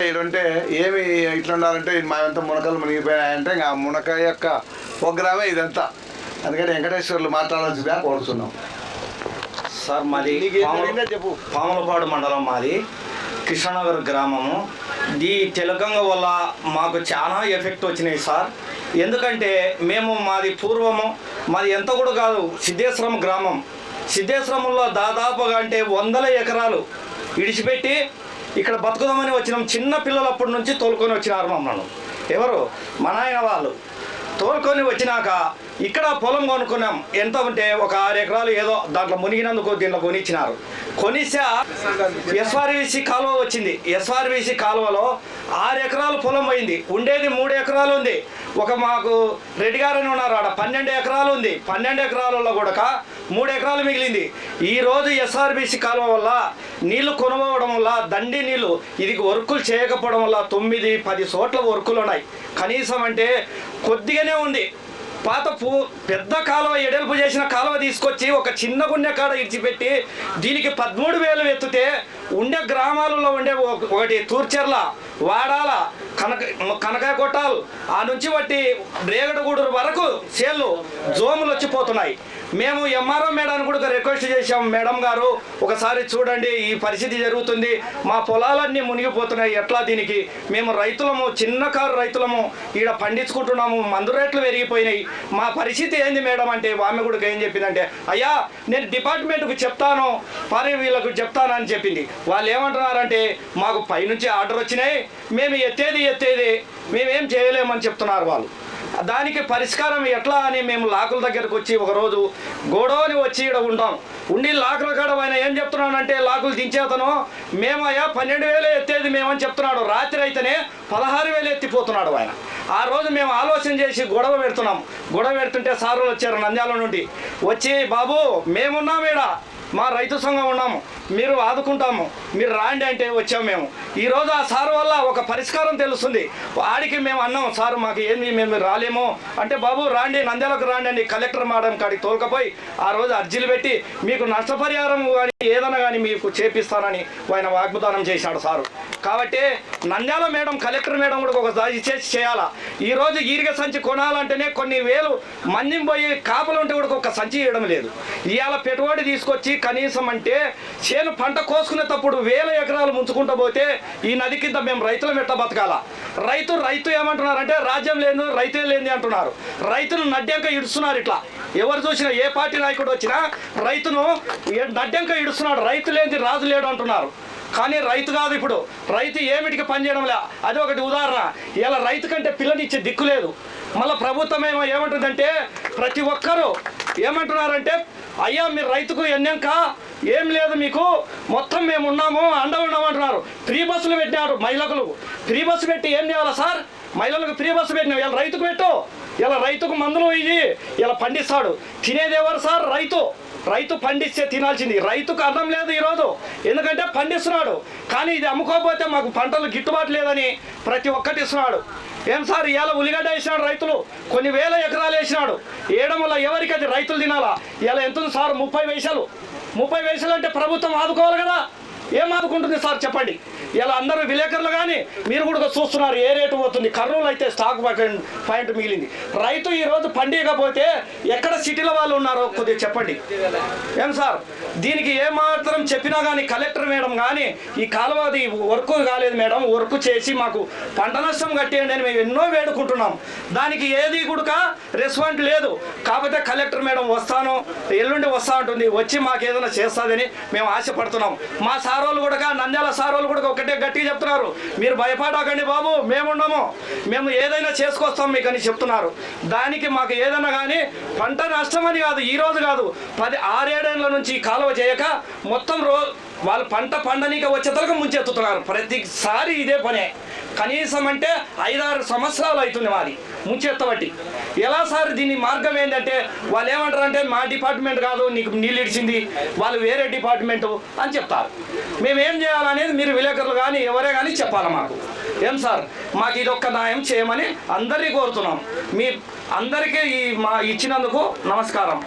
అంటే ఏమి ఇట్లా ఉండాలంటే మా మునకలు మునిగిపోయాయంటే ఆ మునక యొక్క ప్రోగ్రామే ఇదంతా. అందుకని వెంకటేశ్వర్లు మాట్లాడాల్సిందిగా కోరుతున్నాం. సార్ మాది చెప్పు. పాములపాడు మండలం మాది. కృష్ణనగర్ గ్రామము. ఈ తెలకంగ వల్ల మాకు చాలా ఎఫెక్ట్ వచ్చినాయి సార్. ఎందుకంటే మేము మాది పూర్వము మాది ఎంత కూడా కాదు సిద్ధేశ్వరం గ్రామం. సిద్ధేశ్వరంలో దాదాపుగా అంటే వందల ఎకరాలు ఇడిచిపెట్టి ఇక్కడ బతుకుదామని వచ్చినాం చిన్న పిల్లలప్పటి నుంచి తోలుకొని వచ్చినారు మమ్మల్ని. ఎవరు? మన ఆయన వాళ్ళు. తోలుకొని వచ్చినాక ఇక్కడ పొలం కొనుక్కున్నాం. ఎంత ఉంటే ఒక ఆరు ఎకరాలు ఏదో దాంట్లో మునిగినందుకు దీంట్లో కొనిచ్చినారు. కొనిసా ఎస్ఆర్బిసి కాలువ వచ్చింది. ఎస్ఆర్బీసీ కాలువలో ఆరు ఎకరాలు పొలం పోయింది. ఉండేది మూడు ఎకరాలు ఉంది. ఒక మాకు రెడ్డి గారని ఉన్నారు ఆడ. పన్నెండు ఎకరాలు ఉంది. పన్నెండు ఎకరాలలో కూడా మూడు ఎకరాలు మిగిలింది. ఈరోజు ఎస్ఆర్బీసీ ఎస్ఆర్బిసి కాలువ వల్ల నీళ్ళు కొనుగోవడం వల్ల దండి నీళ్ళు ఇది వర్కులు చేయకపోవడం వల్ల తొమ్మిది పది చోట్ల వర్కులు ఉన్నాయి. కనీసం అంటే కొద్దిగానే ఉంది. పాత పూ పెద్ద కాలువ ఎడల్పు చేసిన కాలువ తీసుకొచ్చి ఒక చిన్న గుండె కాడ ఇడిచిపెట్టి దీనికి పదమూడు వేలు ఎత్తితే ఉండే గ్రామాలలో ఉండే ఒకటి తూర్చెర్ల వాడాల కనక కనకాయ కొట్టాలు. ఆ నుంచి బట్టి రేగడగూడూరు వరకు సేళ్ళు జోములు వచ్చిపోతున్నాయి. మేము ఎంఆర్ఓ మేడాన్ని కూడా రిక్వెస్ట్ చేశాం. మేడం గారు ఒకసారి చూడండి ఈ పరిస్థితి జరుగుతుంది. మా పొలాలన్నీ మునిగిపోతున్నాయి. ఎట్లా దీనికి? మేము రైతులము చిన్న కారు రైతులము ఈడ పండించుకుంటున్నాము. మందు రేట్లు పెరిగిపోయినాయి. మా పరిస్థితి ఏంది మేడం అంటే ఆమె కూడా ఏం చెప్పిందంటే అయ్యా నేను డిపార్ట్మెంట్కు చెప్తాను మరి వీళ్ళకు చెప్తాను అని చెప్పింది. వాళ్ళు ఏమంటున్నారంటే మాకు పైనుంచి ఆర్డర్ వచ్చినాయి మేము ఎత్తేది ఎత్తేది మేమేం చేయలేమని చెప్తున్నారు వాళ్ళు. దానికి పరిష్కారం ఎట్లా అని మేము లాకుల దగ్గరకు వచ్చి ఒకరోజు గొడవని వచ్చి ఇక్కడ ఉంటాం ఉండి లాకుల కాడ ఆయన ఏం చెప్తున్నానంటే లాకులు దించేతను మేమయ్యా పన్నెండు వేలు ఎత్తేది మేమని చెప్తున్నాడు. రాత్రి అయితేనే పదహారు వేలు ఎత్తిపోతున్నాడు ఆయన. ఆ రోజు మేము ఆలోచన చేసి గొడవ పెడుతున్నాం. గొడవ పెడుతుంటే సార్లు వచ్చారు నంద్యాల నుండి. వచ్చి బాబు మేమున్నాం ఈడ. మా రైతు సంఘం ఉన్నాము మీరు ఆదుకుంటాము మీరు రాండి అంటే వచ్చాము మేము. ఈరోజు ఆ సార్ వల్ల ఒక పరిష్కారం తెలుస్తుంది. ఆడికి మేము అన్నాం సార్ మాకు ఏంది మేము రాలేము. అంటే బాబు రాండి నంద్యాలకు రాండి అని కలెక్టర్ మేడం కాడికి తోలుకపోయి ఆ రోజు అర్జీలు పెట్టి మీకు నష్టపరిహారం కానీ ఏదైనా కానీ మీకు చేపిస్తానని ఆయన వాగ్దానం చేశాడు సారు. కాబట్టి నంద్యాల మేడం కలెక్టర్ మేడం కూడా ఒక దయచేసి చేయాలా? ఈరోజు ఈరిగ సంచి కొనాలంటేనే కొన్ని వేలు మందిని పోయి కాపులు ఉంటే కూడా ఒక సంచి ఇవ్వడం లేదు. ఇవాళ పెట్టుబడి తీసుకొచ్చి కనీసం అంటే చేను పంట కోసుకునేటప్పుడు వేల ఎకరాలు ముంచుకుంటూ పోతే ఈ నది కింద మేము రైతుల మెట్ట బతకాల? రైతు రైతు ఏమంటున్నారంటే రాజ్యం లేదు రైతే లేని అంటున్నారు. రైతును నడ్డాక ఇడుస్తున్నారు ఇట్లా. ఎవరు చూసినా ఏ పార్టీ నాయకుడు వచ్చినా రైతును ఏ- నడ్డంక ఇడుస్తున్నాడు రైతు లేని రాజు లేడు అంటున్నారు. కానీ రైతు కాదు ఇప్పుడు. రైతు ఏమిటికి పనిచేయడం లే? అది ఒకటి ఉదాహరణ. ఇలా రైతు కంటే పిల్లనిచ్చే దిక్కు లేదు. మళ్ళీ ప్రభుత్వం ఏమో ఏమంటుందంటే ప్రతి ఒక్కరూ ఏమంటున్నారంటే అయ్యా మీరు రైతుకు ఎన్నాక ఏం లేదు మీకు. మొత్తం మేము ఉన్నాము అండ ఉన్నాము అంటున్నారు. ఫ్రీ బస్సులు పెట్టినారు మహిళలకు. ఫ్రీ బస్సు పెట్టి ఏం చేయాలా సార్? మహిళలకు ఫ్రీ బస్సు పెట్టినావు ఇలా రైతుకు పెట్టు. ఇలా రైతుకు మందులు ఇవి ఇలా పండిస్తాడు. తినేదేవారు సార్? రైతు. రైతు పండిస్తే తినాల్సింది. రైతుకు అర్థం లేదు ఈరోజు. ఎందుకంటే పండిస్తున్నాడు. కానీ ఇది అమ్ముకోకపోతే మాకు పంటలు గిట్టుబాటు లేదని ప్రతి ఒక్కటి ఇస్తున్నాడు. ఏం సార్? ఇవాళ ఉల్లిగడ్డ వేసినాడు రైతులు. కొన్ని వేల ఎకరాలు వేసినాడు. వేయడం వల్ల ఎవరికి అది రైతులు తినాలా? ఇలా ఎంత ఉంది సార్? ముప్పై పైసలు ముప్పై పైసలు అంటే ప్రభుత్వం ఆదుకోవాలి కదా. ఏం ఆదుకుంటుంది సార్ చెప్పండి? ఇలా అందరూ విలేకరులు కానీ మీరు కూడా చూస్తున్నారు ఏ రేటు పోతుంది? కర్నూలు అయితే స్టాక్ పాయింట్ పాయింట్ మిగిలింది. రైతు ఈరోజు రోజు పండియకపోతే ఎక్కడ సిటీల వాళ్ళు ఉన్నారో కొద్దిగా చెప్పండి. ఏం సార్? దీనికి ఏమాత్రం చెప్పినా కానీ కలెక్టర్ మేడం కానీ ఈ కాలువది వర్క్ కాలేదు మేడం వర్క్ చేసి మాకు పంట నష్టం కట్టేయండి అని మేము ఎన్నో వేడుకుంటున్నాం. దానికి ఏది కూడా రెస్పాండ్ లేదు. కాకపోతే కలెక్టర్ మేడం వస్తాను ఎల్లుండి వస్తా ఉంటుంది వచ్చి మాకు ఏదైనా చేస్తుందని మేము ఆశపడుతున్నాం. మా సార్ సారోళ్ళు కూడా నంద్యాల సారోళ్ళు కూడా ఒకటే గట్టిగా చెప్తున్నారు. మీరు భయపడకండి బాబు మేమున్నాము. మేము ఏదైనా చేసుకొస్తాం మీకు అని చెప్తున్నారు. దానికి మాకు ఏదైనా కానీ పంట నష్టమని కాదు ఈ రోజు కాదు. పది ఆరేడేళ్ళ నుంచి కాలువ చేయక మొత్తం రో వాళ్ళు పంట పండనీక వచ్చేతలకు ముంచెత్తుతున్నారు. ప్రతిసారి ఇదే పనే. కనీసం అంటే ఐదారు సంవత్సరాలు అవుతుంది మాది. ముంచెత్తబట్టి ఎలా సార్ దీని మార్గం ఏంటంటే వాళ్ళు ఏమంటారు అంటే మా డిపార్ట్మెంట్ కాదు నీకు నీళ్ళు ఇడిచింది వాళ్ళు వేరే డిపార్ట్మెంటు అని చెప్తారు. మేమేం చేయాలనేది మీరు విలేకరులు కానీ ఎవరే కానీ చెప్పాలి మాకు. ఏం సార్? మాకు ఇది ఒక్క న్యాయం చేయమని అందరినీ కోరుతున్నాం. మీ అందరికీ ఈ మా ఇచ్చినందుకు నమస్కారం.